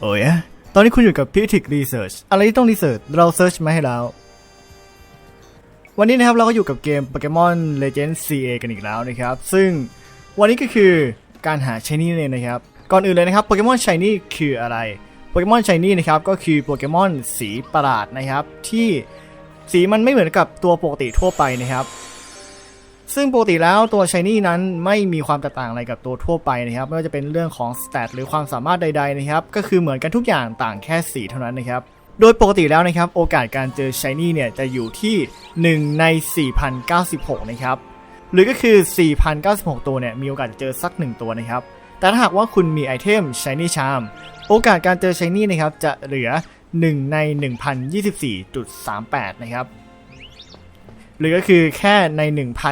โอ้ยตอนนี้คุณอยู่กับ p i t i c Research อะไรที่ต้องรีเสิร์ชเราเซิร์ชมาให้แล้ว วันนี้นะครับเราก็อยู่กับเกม Pokemon Legends CA กันอีกแล้วนะครับ ซึ่งวันนี้ก็คือการหา Shiny นั่เองนะครับ ก่อนอื่นเลยนะครับ Pokemon Shiny คืออะไร Pokemon Shiny นะครับก็คือโปเกมอนสีประหลาดนะครับ ที่สีมันไม่เหมือนกับตัวปกติทั่วไปนะครับ ซึ่งปกติแล้วตัว Shiny นั้นไม่มีความแตกต่างอะไรกับตัวทั่วไปนะครับ ไม่ว่าจะเป็นเรื่องของ stat หรือความสามารถใด ๆนะครับ ก็คือเหมือนกันทุกอย่างต่างแค่สีเท่านั้นนะครับ โดยปกติแล้วนะครับ โอกาสการเจอ Shiny เนี่ยจะอยู่ที่ 1 ใน 4,096 นะครับ หรือก็คือ 4,096 ตัวเนี่ยมีโอกาสจะเจอสัก 1 ตัวนะครับ แต่ถ้าหากว่าคุณมีไอเทม Shiny Charm โอกาสการเจอ Shiny นะครับจะเหลือ 1 ใน 1,024.38 นะครับ หรือก็คือแค่ใน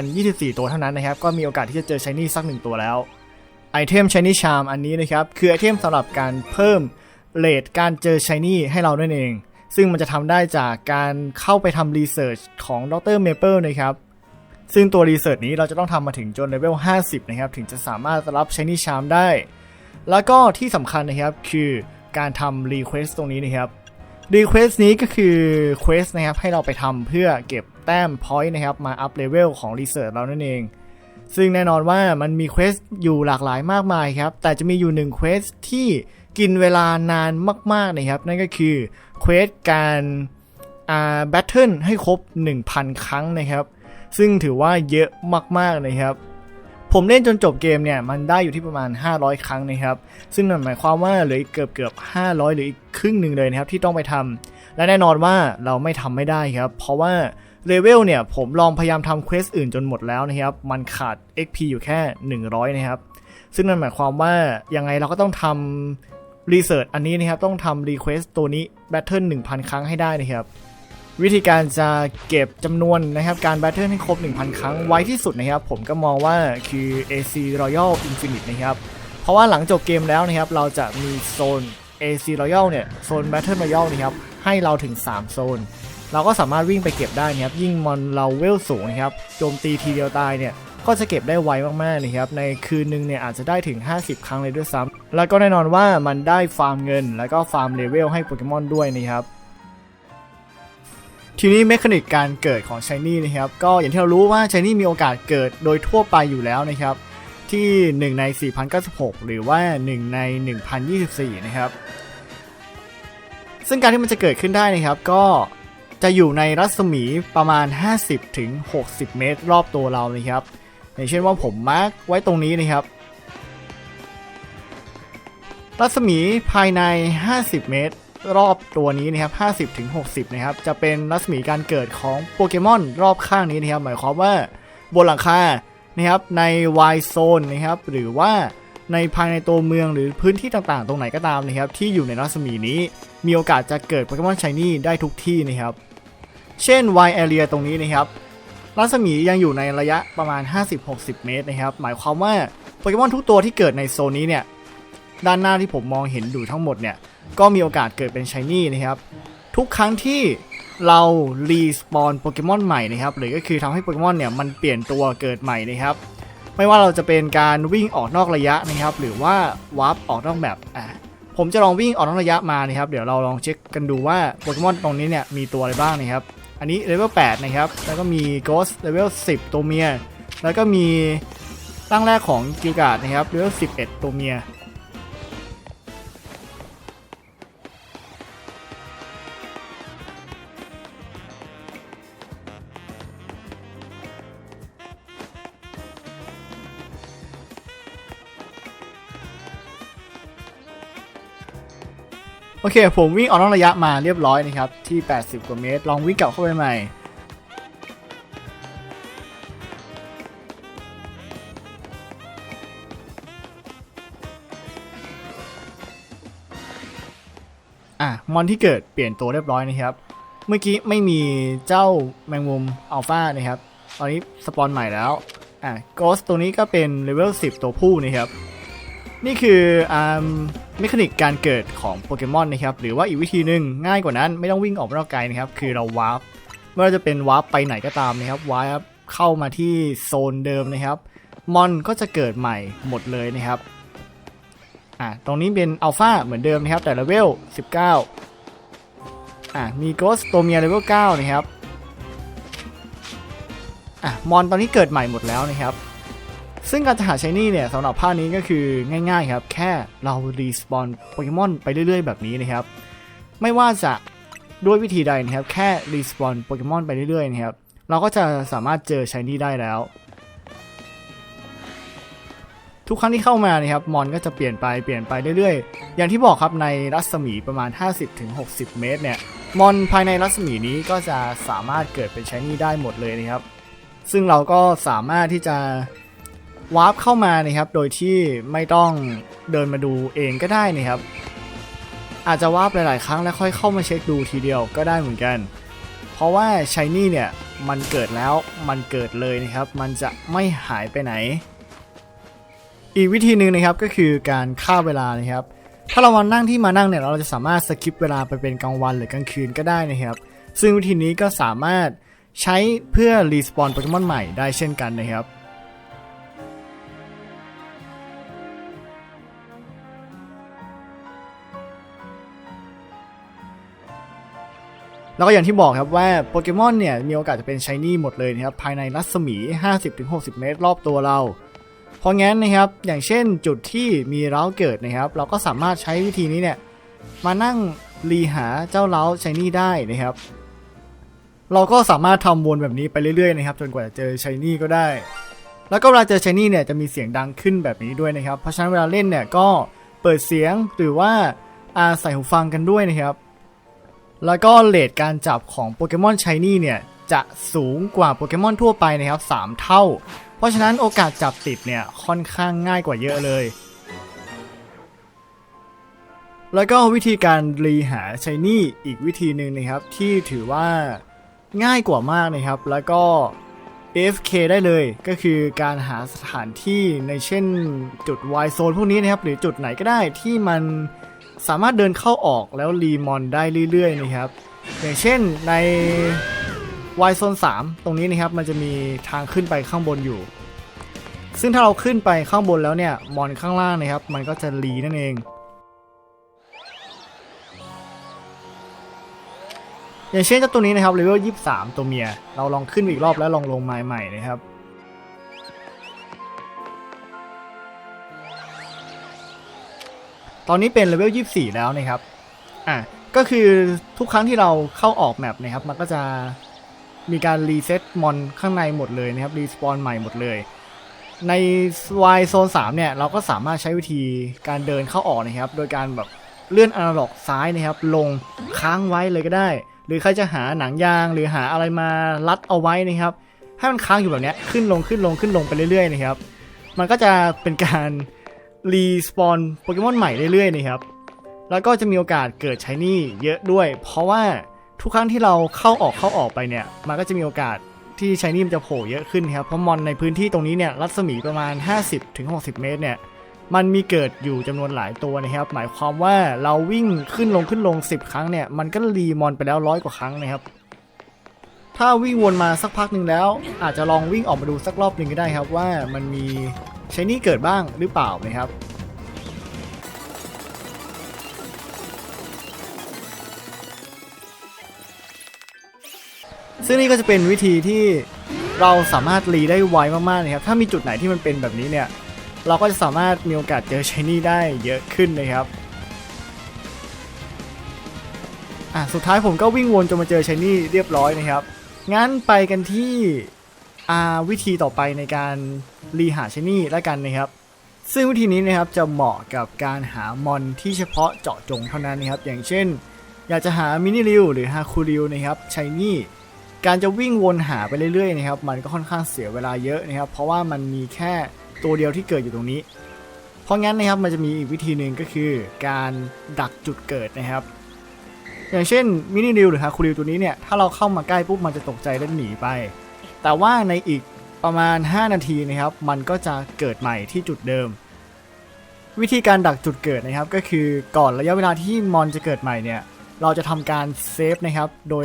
1,024 ตัวเท่านั้นนะครับ ก็มีโอกาสที่จะเจอ Shiny สักหนึ่งตัวแล้ว ไอเทม Shiny Charm อันนี้นะครับ คือไอเทมสำหรับการเพิ่มเลทการเจอ Shiny ให้เรานั่นเอง ซึ่งมันจะทำได้จากการเข้าไปทำรีเสิร์ชของดรเมเปิลนะครับ ซึ่งตัวรีเสิร์ชนี้เราจะต้องทำมาถึงจนเลเวล 50 นะครับ ถึงจะสามารถรับ Shiny Charm ได้ แล้วก็ที่สำคัญนะครับคือการทำรีเควสตรงนี้นะครับรีเควสนี้ก็คือเควสนะครับให้เราไปทำเพื่อเก็บ แต้มพอยต์นะครับมาอัพเลเวลของรีเสิร์ชเรานั่นเอง ซึ่งแน่นอนว่ามันมีเควสอยู่หลากหลายมากมายครับ แต่จะมีอยู่หนึ่งเควสที่กินเวลานานมากๆนะครับ นั่นก็คือเควสการอ่าแบทเทิลให้ครบ 1,000 ครั้งนะครับ ซึ่งถือว่าเยอะมากๆนะครับ ผมเล่นจนจบเกมเนี่ย มันได้อยู่ที่ประมาณ 500 ครั้งนะครับ ซึ่งนั่นหมายความว่าเหลืออีกเกือบเกือบ500 หรืออีกครึ่งหนึ่งเลยนะครับที่ต้องไปทำและแน่นอนว่าเราไม่ทำไม่ได้ครับ เพราะว่า เลเวลเนี่ยผมลองพยายามทำเควสอื่นจนหมดแล้วนะครับ มันขาด XP อยู่แค่ 100 นะครับ ซึ่งนั่นหมายความว่ายังไงเราก็ต้องทำรีเสิร์ชอันนี้นะครับ ต้องทำรีเควสตัวนี้แบทเทิล1,000 ครั้งให้ได้นะครับ วิธีการจะเก็บจำนวนนะครับ การแบทเทิลให้ครบ 1,000 ครั้งไวที่สุดนะครับ ผมก็มองว่าคือ AC Royal Infinite นะครับ เพราะว่าหลังจบเกมแล้วนะครับ เราจะมีโซน AC Royal เนี่ย โซน Battle Royal นะครับ ให้เราถึง 3 โซน เราก็สามารถวิ่งไปเก็บได้นะครับยิ่งมอนเราเวลสูงนะครับโจมตีทีเดียวตายเนี่ยก็จะเก็บได้ไวมากๆนะครับในคืนนึงเนี่ยอาจจะได้ถึง 50 ครั้งเลยด้วยซ้ำแล้วก็แน่นอนว่ามันได้ฟาร์มเงิน แล้วก็ฟาร์มเลเวลให้โปเกมอนด้วยนะครับทีนี้เมคานิกการเกิดของ Shiny นะครับก็อย่างที่เรารู้ว่า Shiny มีโอกาสเกิดโดยทั่วไปอยู่แล้วนะครับที่ 1 ใน 4,096 หรือว่า 1 ใน 1,024 นะครับ ซึ่งการที่มันจะเกิดขึ้นได้นะครับก็ จะอยู่ในรัศมีประมาณ 50ถึง60 เมตร รอบตัวเรานะครับ อย่างเช่นว่าผมมาร์กไว้ตรงนี้นะครับ รัศมีภายใน 50 เมตร รอบตัวนี้นะครับ50ถึง60 นะครับ จะเป็นรัศมีการเกิดของโปเกมอนรอบข้างนี้นะครับ หมายความว่าบนหลังคานะครับใน Y Zone นะครับ หรือว่าในภายในตัวเมืองหรือพื้นที่ต่างๆ ตรงไหนก็ตามนะครับ ที่อยู่ในรัศมีนี้มีโอกาสจะเกิดโปเกมอนช h นี่ได้ทุกที่นะครับ เช่น Y Area ตรงนี้นะครับ รัศมียังอยู่ในระยะประมาณ 50-60 เมตรนะครับ หมายความว่าโปเกมอนทุกตัวที่เกิดในโซนนี้เนี่ย ด้านหน้าที่ผมมองเห็นอยู่ทั้งหมดเนี่ย ก็มีโอกาสเกิดเป็นช h นี่นะครับ ทุกครั้งที่เรารีสปอนโปเกมอนใหม่นะครับ หรือก็คือทำให้โปเกมอนเนี่ยมันเปลี่ยนตัวเกิดใหม่นะครับ ไม่ว่าเราจะเป็นการวิ่งออกนอกระยะนะครับ หรือว่าวาร์ปออกนอกแบบอะผมจะลองวิ่งออกนอกระยะมานะครับ เดี๋ยวเราลองเช็คกันดูว่าโปเกมอนตรงนี้เนี่ยมีตัวอะไรบ้างนะครับ อันนี้เลเวล8นะครับ แล้วก็มี Ghost เลเวล10 ตัวเมีย แล้วก็มีตั้งแรกของกิลการ์ดนะครับเลเวล11 ตัวเมีย โอเค ผมวิ่งออกนอกระยะมาเรียบร้อยนะครับ ที่ 80 กว่าเมตร ลองวิ่งกลับเข้าไปใหม่ อะ มอนที่เกิดเปลี่ยนตัวเรียบร้อยนะครับ เมื่อกี้ไม่มีเจ้าแมงมุมอัลฟานะครับ ตอนนี้สปอนใหม่แล้ว อะโกสตัวนี้ก็เป็นเลเวล 10 ตัวผู้นะครับ นี่คืออ่าเมคานิกการเกิดของโปเกมอนนะครับ หรือว่าอีกวิธีหนึ่งง่ายกว่านั้นไม่ต้องวิ่งออกนอกไกลนะครับ คือเราวาร์ปไม่ว่าจะเป็นวาร์ปไปไหนก็ตามนะครับวาร์ปเข้ามาที่โซนเดิมนะครับ มอนก็จะเกิดใหม่หมดเลยนะครับอะตรงนี้เป็นอัลฟาเหมือนเดิมนะครับ แต่เลเวล 19อะมีโกสตัวเมียเลเวล 9 นะครับอะมอนตอนนี้เกิดใหม่หมดแล้วนะครับ ซึ่งการจะหาชายนี่เนี่ยสำหรับภาคนี้ก็คือง่ายๆครับ แค่เรารีสปอนโปเกมอนไปเรื่อยๆ แบบนี้นะครับ ไม่ว่าจะด้วยวิธีใดนะครับ แค่รีสปอนโปเกมอนไปเรื่อยๆนะครับ เราก็จะสามารถเจอชายนี่ได้แล้ว ทุกครั้งที่เข้ามานะครับมอนก็จะเปลี่ยนไปเปลี่ยนไปเรื่อยๆ อย่างที่บอกครับในรัศมีประมาณ 50-60 เมตรเนี่ยมอนภายในรัศมีนี้ก็จะสามารถเกิดเป็นชายนี่ได้หมดเลยนะครับ ซึ่งเราก็สามารถที่จะ วาร์ปเข้ามานะครับ โดยที่ไม่ต้องเดินมาดูเองก็ได้นะครับ อาจจะวาร์ปหลาย ๆ ครั้งแล้วค่อยเข้ามาเช็คดูทีเดียวก็ได้เหมือนกัน เพราะว่าชายนี่เนี่ยมันเกิดแล้วมันเกิดเลยนะครับ มันจะไม่หายไปไหน อีกวิธีหนึ่งนะครับก็คือการฆ่าเวลานะครับ ถ้าเรามานั่งที่มานั่งเนี่ยเราจะสามารถสคิปเวลาไปเป็นกลางวันหรือกลางคืนก็ได้นะครับ ซึ่งวิธีนี้ก็สามารถใช้เพื่อรีสปอนโปเกมอนใหม่ได้เช่นกันนะครับ แล้วก็อย่างที่บอกครับว่าโปเกมอนเนี่ยมีโอกาสจะเป็นชายนี่หมดเลยนะครับภายในรัศมี 50-60 เมตรรอบตัวเรา เพราะงั้นนะครับอย่างเช่นจุดที่มีเล้าเกิดนะครับ เราก็สามารถใช้วิธีนี้เนี่ยมานั่งรีหาเจ้าเล้าชายนี่ได้นะครับ เราก็สามารถทำวนแบบนี้ไปเรื่อยๆนะครับจนกว่าจะเจอชายนี่ก็ได้ แล้วก็เวลาเจอชายนี่เนี่ยจะมีเสียงดังขึ้นแบบนี้ด้วยนะครับ เพราะฉะนั้นเวลาเล่นเนี่ยก็เปิดเสียงหรือว่าอาใส่หูฟังกันด้วยนะครับ แล้วก็เลทการจับของโปเกมอนชายนี่เนี่ย จะสูงกว่าโปเกมอนทั่วไปนะครับ 3 เท่า เพราะฉะนั้นโอกาสจับติดเนี่ยค่อนข้างง่ายกว่าเยอะเลย แล้วก็วิธีการรีหาชายนี่อีกวิธีหนึ่งนะครับ ที่ถือว่าง่ายกว่ามากนะครับ แล้วก็ AFK ได้เลยก็คือการหาสถานที่ในเช่นจุด Y zone พวกนี้นะครับ หรือจุดไหนก็ได้ที่มัน สามารถเดินเข้าออกแล้วรีมอนได้เรื่อยๆนะครับ อย่างเช่นใน Y zone 3ตรงนี้นะครับมันจะมีทางขึ้นไปข้างบนอยู่ ซึ่งถ้าเราขึ้นไปข้างบนแล้วเนี่ยมอนข้างล่างนะครับ มันก็จะรีนั่นเอง อย่างเช่นเจ้าตัวนี้นะครับเลเวล23 ตัวเมีย เราลองขึ้นอีกรอบแล้วลองลงไม้ใหม่นะครับ ตอนนี้เป็นเลเวล24 แล้วนะครับ อะ ก็คือทุกครั้งที่เราเข้าออกแมปนะครับ มันก็จะมีการรีเซ็ตมอนข้างในหมดเลยนะครับ รีสปอนใหม่หมดเลย ใน Y โซน3เนี่ย เราก็สามารถใช้วิธีการเดินเข้าออกนะครับ โดยการแบบเลื่อนอนาล็อกซ้ายนะครับ ลงค้างไว้เลยก็ได้ หรือใครจะหาหนังยาง หรือหาอะไรมารัดเอาไว้นะครับ ให้มันค้างอยู่แบบเนี้ยขึ้นลงขึ้นลงขึ้นลงไปเรื่อยๆนะครับ มันก็จะเป็นการ รีสปอนโปเกมอนใหม่เรื่อยๆนะครับ แล้วก็จะมีโอกาสเกิดใช้นี่เยอะด้วย เพราะว่าทุกครั้งที่เราเข้าออกเข้าออกไปเนี่ย มันก็จะมีโอกาสที่ใช้นี่มันจะโผล่เยอะขึ้นครับ เพราะมอนในพื้นที่ตรงนี้เนี่ยรัศมีประมาณ 50-60 เมตรเนี่ย มันมีเกิดอยู่จำนวนหลายตัวนะครับ หมายความว่าเราวิ่งขึ้นลงขึ้นลง 10 ครั้งเนี่ย มันก็รีมอนไปแล้วร้อยกว่าครั้งนะครับ ถ้าวิ่งวนมาสักพักหนึ่งแล้ว อาจจะลองวิ่งออกมาดูสักรอบหนึ่งก็ได้ครับว่ามันมี ใช้นี่เกิดบ้างหรือเปล่านะครับ ซึ่งนี่ก็จะเป็นวิธีที่เราสามารถรีได้ไวมากๆนะครับ ถ้ามีจุดไหนที่มันเป็นแบบนี้เนี่ย เราก็จะสามารถมีโอกาสเจอชายนี่ได้เยอะขึ้นนะครับอะสุดท้ายผมก็วิ่งวนจนมาเจอชายนี่เรียบร้อยนะครับ งั้นไปกันที่ วิธีต่อไปในการรีหาชนี่แล้วกันนะครับ ซึ่งวิธีนี้นะครับจะเหมาะกับการหามอนที่เฉพาะเจาะจงเท่านั้นนะครับ อย่างเช่น อยากจะหามินิริวหรือฮาคูริวนะครับชนี่การจะวิ่งวนหาไปเรื่อยๆนะครับ มันก็ค่อนข้างเสียเวลาเยอะนะครับ เพราะว่ามันมีแค่ตัวเดียวที่เกิดอยู่ตรงนี้ เพราะงั้นนะครับมันจะมีอีกวิธีหนึ่งก็คือ การดักจุดเกิดนะครับ อย่างเช่นมินิริวหรือฮาคูริวตัวนี้เนี่ยถ้าเราเข้ามาใกล้ปุ๊บมันจะตกใจและหนีไป แต่ว่าในอีกประมาณ 5 นาทีนะครับ มันก็จะเกิดใหม่ที่จุดเดิม วิธีการดักจุดเกิดนะครับ ก็คือก่อนระยะเวลาที่มอนจะเกิดใหม่เนี่ย เราจะทำการเซฟนะครับ โดย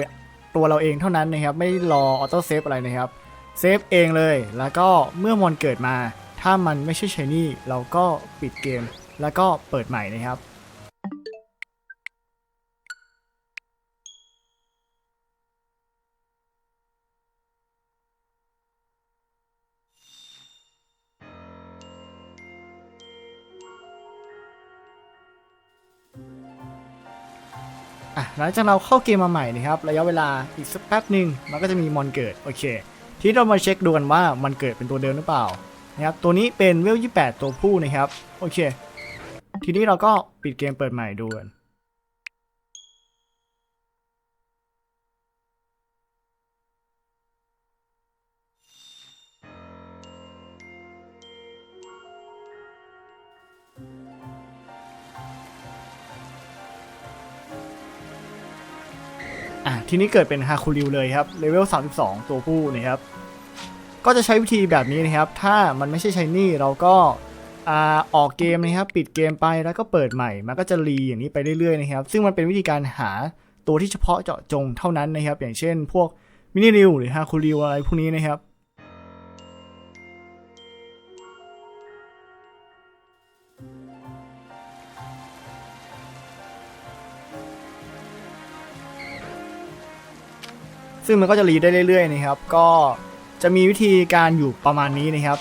ตัวเราเองเท่านั้นนะครับ ไม่รอออโต้เซฟอะไรนะครับเซฟเองเลย แล้วก็เมื่อมอนเกิดมา ถ้ามันไม่ใช่ชายนี่เราก็ปิดเกม แล้วก็เปิดใหม่นะครับ อะหลังจากเราเข้าเกมมาใหม่นะครับ ระยะเวลาอีกสักแป๊บหนึ่งมันก็จะมีมอนเกิด โอเค ที่เรามาเช็คดูกันว่ามันเกิดเป็นตัวเดิมหรือเปล่านะครับ ตัวนี้เป็นเวล 28 ตัวผู้นะครับ โอเค ทีนี้เราก็ปิดเกมเปิดใหม่ดูกัน อะทีนี้เกิดเป็นฮาคูริวเลยครับเลเวล 32 ตัวผู้นะครับก็จะใช้วิธีแบบนี้นะครับ ถ้ามันไม่ใช่ใช้นี่เราก็อออกเกมนะครับ ปิดเกมไปแล้วก็เปิดใหม่ มันก็จะรีอย่างนี้ไปเรื่อยๆนะครับ ซึ่งมันเป็นวิธีการหาตัวที่เฉพาะเจาะจงเท่านั้นนะครับ อย่างเช่น พวกมินิริวหรือฮาคูริวอะไรพวกนี้นะครับ ซึ่งมันก็จะรีดได้เรื่อยๆนะครับ ก็จะมีวิธีการอยู่ประมาณนี้นะครับ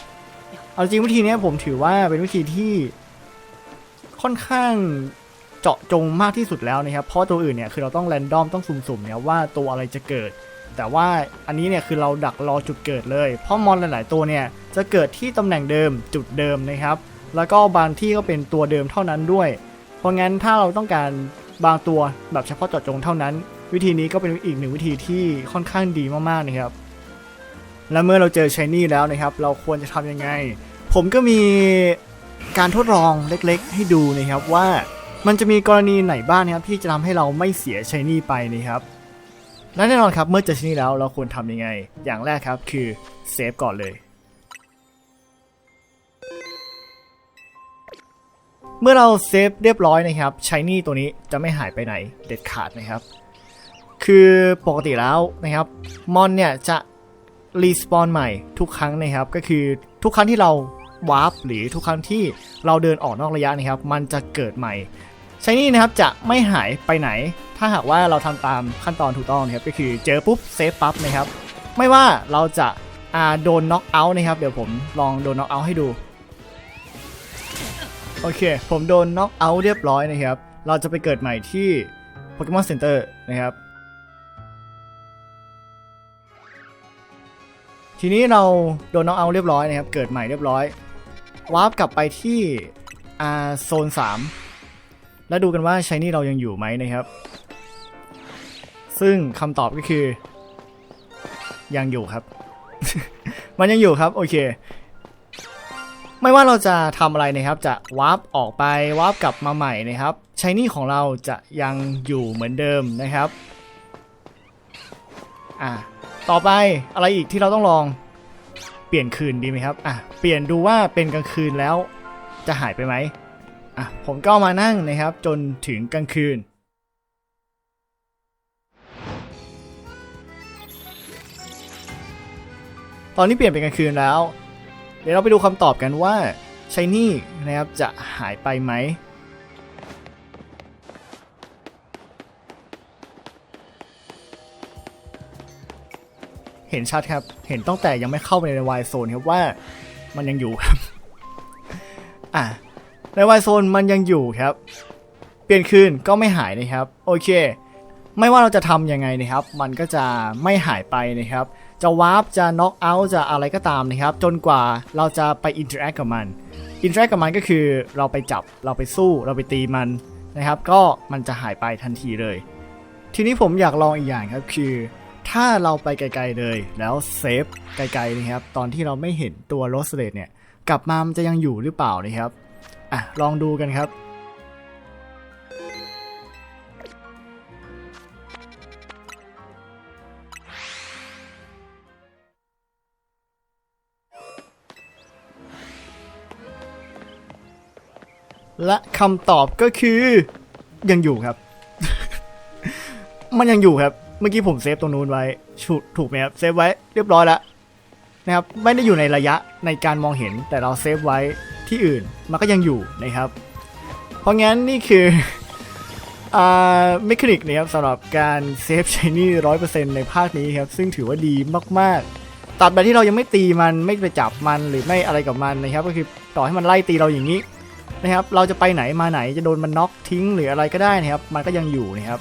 เอาจริงวิธีนี้ผมถือว่าเป็นวิธีที่ค่อนข้างเจาะจงมากที่สุดแล้วนะครับ เพราะตัวอื่นเนี่ยคือเราต้องแรนดอมต้องสุ่มๆเนี่ยว่าตัวอะไรจะเกิด แต่ว่าอันนี้เนี่ยคือเราดักรอจุดเกิดเลย เพราะมอนหลาย ๆ ตัวเนี่ยจะเกิดที่ตำแหน่งเดิมจุดเดิมนะครับ แล้วก็บางที่ก็เป็นตัวเดิมเท่านั้นด้วย เพราะงั้นถ้าเราต้องการบางตัวแบบเฉพาะเจาะจงเท่านั้น วิธีนี้ก็เป็นอีกหนึ่งวิธีที่ค่อนข้างดีมากๆนะครับ และเมื่อเราเจอชายนี่แล้วนะครับ เราควรจะทำยังไง ผมก็มีการทดลองเล็กๆ ให้ดูนะครับว่ามันจะมีกรณีไหนบ้างนะครับ ที่จะทำให้เราไม่เสียชายนี่ไปนะครับและแน่นอนครับเมื่อเจอชายนี่แล้วเราควรทำยังไง อย่างแรกครับคือเซฟก่อนเลย เมื่อเราเซฟเรียบร้อยนะครับชายนี่ตัวนี้จะไม่หายไปไหนเด็ดขาดนะครับ คือปกติแล้วนะครับมอนเนี่ยจะรีสปอนใหม่ทุกครั้งนะครับ ก็คือทุกครั้งที่เราวาร์ปหรือทุกครั้งที่เราเดินออกนอกระยะนะครับ มันจะเกิดใหม่ใช้นี่นะครับจะไม่หายไปไหน ถ้าหากว่าเราทำตามขั้นตอนถูกต้องนะครับก็คือเจอปุ๊บเซฟปั๊บนะครับ ไม่ว่าเราจะโดนน็อกเอาท์นะครับ เดี๋ยวผมลองโดนน็อกเอาท์ให้ดูโอเค ผมโดนน็อกเอาท์เรียบร้อยนะครับ เราจะไปเกิดใหม่ที่โปเกมอนเซ็นเตอร์นะครับ ทีนี้เราโดนน็อกเอาเรียบร้อยนะครับ เกิดใหม่เรียบร้อยวาร์ปกลับไปที่อ่าโซน 3 แล้วดูกันว่าชายนี่เรายังอยู่ไหมนะครับ ซึ่งคำตอบก็คือ ยังอยู่ครับ มันยังอยู่ครับ โอเค ไม่ว่าเราจะทำอะไรนะครับ จะวาร์ปออกไปวาร์ปกลับมาใหม่นะครับชายนี่ของเราจะยังอยู่เหมือนเดิมนะครับ อะ ต่อไปอะไรอีกที่เราต้องลองเปลี่ยนคืนดีไหมครับอะเปลี่ยนดูว่าเป็นกลางคืนแล้วจะหายไปไหมอะผมก็มานั่งนะครับ จนถึงกลางคืน ตอนนี้เปลี่ยนเป็นกลางคืนแล้ว เดี๋ยวเราไปดูคำตอบกันว่าชายนี่นะครับจะหายไปไหม เห็นชัดครับ เห็นตั้งแต่ยังไม่เข้าไปในวายโซนครับว่ามันยังอยู่ครับ อะในวายโซนมันยังอยู่ครับ เปลี่ยนคืนก็ไม่หายนะครับ โอเค ไม่ว่าเราจะทำยังไงนะครับ มันก็จะไม่หายไปนะครับ จะวาร์ปจะน็อกเอาท์จะอะไรก็ตามนะครับ จนกว่าเราจะไปอินเทอร์แอคกับมันอินเทอร์แอคกับมันก็คือเราไปจับเราไปสู้เราไปตีมันนะครับ ก็มันจะหายไปทันทีเลย ทีนี้ผมอยากลองอีกอย่างครับคือ ถ้าเราไปไกลๆเลย แล้วเซฟไกลๆนะครับ ตอนที่เราไม่เห็นตัวโรสเลดเนี่ย กลับมามันจะยังอยู่หรือเปล่านะครับ อะ ลองดูกันครับและคำตอบก็คือยังอยู่ครับ มันยังอยู่ครับ เมื่อกี้ผมเซฟตรงนู้นไว้ถูกถูกไหมครับเซฟไว้เรียบร้อยแล้วนะครับไม่ได้อยู่ในระยะในการมองเห็นแต่เราเซฟไว้ที่อื่นมันก็ยังอยู่นะครับ เพราะงั้นนี่คืออ่าเมคานิกนะครับสำหรับการเซฟชายนี่ร้อยเปอร์เซ็นต์ในภาคนี้ครับซึ่งถือว่าดีมากๆตัดแบบที่เรายังไม่ตีมันไม่ไปจับมันหรือไม่อะไรกับมันนะครับ ก็คือต่อให้มันไล่ตีเราอย่างนี้นะครับ เราจะไปไหนมาไหนจะโดนมันน็อกทิ้งหรืออะไรก็ได้นะครับ มันก็ยังอยู่นะครับ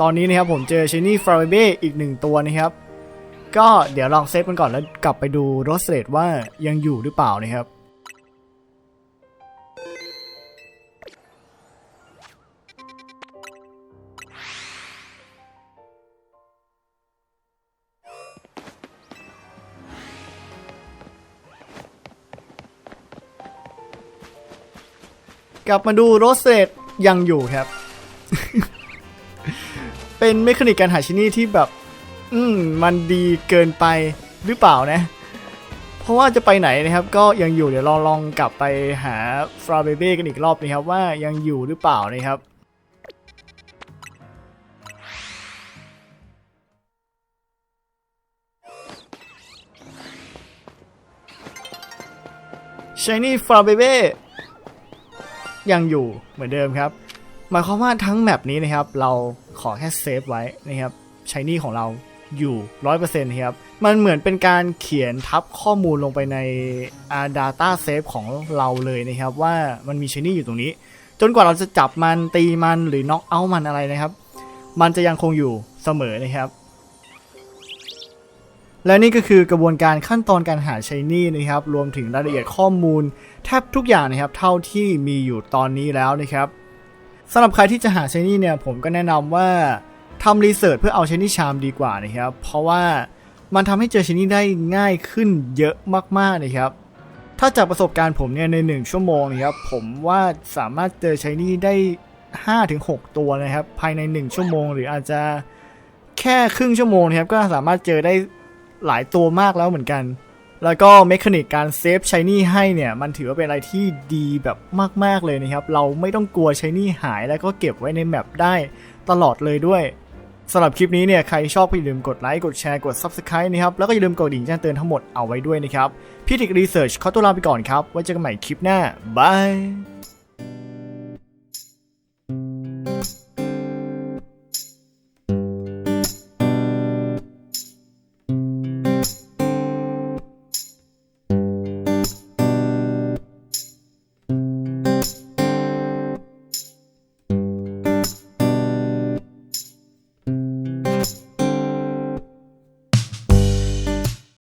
ตอนนี้นะครับผมเจอชายนี่ฟราวเบ้อีกหนึ่งตัวนะครับ ก็เดี๋ยวลองเซฟมันก่อนแล้วกลับไปดูโรสเลดว่ายังอยู่หรือเปล่านะครับกลับมาดูโรสเลดยังอยู่ครับ เป็นเมคานิกการหาชินี่ที่แบบ อืมมันดีเกินไปหรือเปล่านะ เพราะว่าจะไปไหนนะครับ ก็ยังอยู่เดี๋ยวลองลองกลับไปหาฟราเบเบ้กันอีกรอบนะครับว่ายังอยู่หรือเปล่านะครับ Shiny f r a b e b e ยังอยู่เหมือนเดิมครับ หมายความว่าทั้งแมปนี้นะครับ เราขอแค่เซฟไว้นะครับช h นี่ของเราอยู่100%ครับ มันเหมือนเป็นการเขียนทับข้อมูลลงไปในอา data save ของเราเลยนะครับ ว่ามันมีช h นี่อยู่ตรงนี้ จนกว่าเราจะจับมันตีมันหรือน็อกเอามันอะไรนะครับ มันจะยังคงอยู่เสมอนะครับ และนี่ก็คือกระบวนการขั้นตอนการหาช h นี่นะครับ รวมถึงรายละเอียดข้อมูล แทบทุกอย่างนะครับ เท่าที่มีอยู่ตอนนี้แล้วนะครับ สำหรับใครที่จะหาชนี่เนี่ยผมก็แนะนำว่าทำรีเสิร์ชเพื่อเอาชนี่ชามดีกว่านะครับ เพราะว่ามันทำให้เจอชนี่ได้ง่ายขึ้นเยอะมากๆนะครับ ถ้าจากประสบการณ์ผมเนี่ยใน 1 ชั่วโมงนะครับผมว่าสามารถเจอชนี่ได้5-6 ตัวนะครับ ภายใน 1 ชั่วโมง หรืออาจจะแค่ครึ่งชั่วโมงนะครับก็สามารถเจอได้หลายตัวมากแล้วเหมือนกัน แล้วก็เมคานิกการเซฟชายนี่ให้เนี่ย มันถือว่าเป็นอะไรที่ดีแบบมากๆเลยนะครับ เราไม่ต้องกลัวชายนี่หายแล้วก็เก็บไว้ในแมปได้ตลอดเลยด้วยสำหรับคลิปนี้เนี่ย ใครชอบก็อย่าลืมกดไลค์ กดแชร์กด Subscribe นะครับ แล้วก็อย่าลืมกดดิ่งแจ้งเตือนทั้งหมดเอาไว้ด้วยนะครับ พี่ทิกรีเสิร์ชขอตัวลาไปก่อนครับ ไว้เจอกันใหม่คลิปหน้าบาย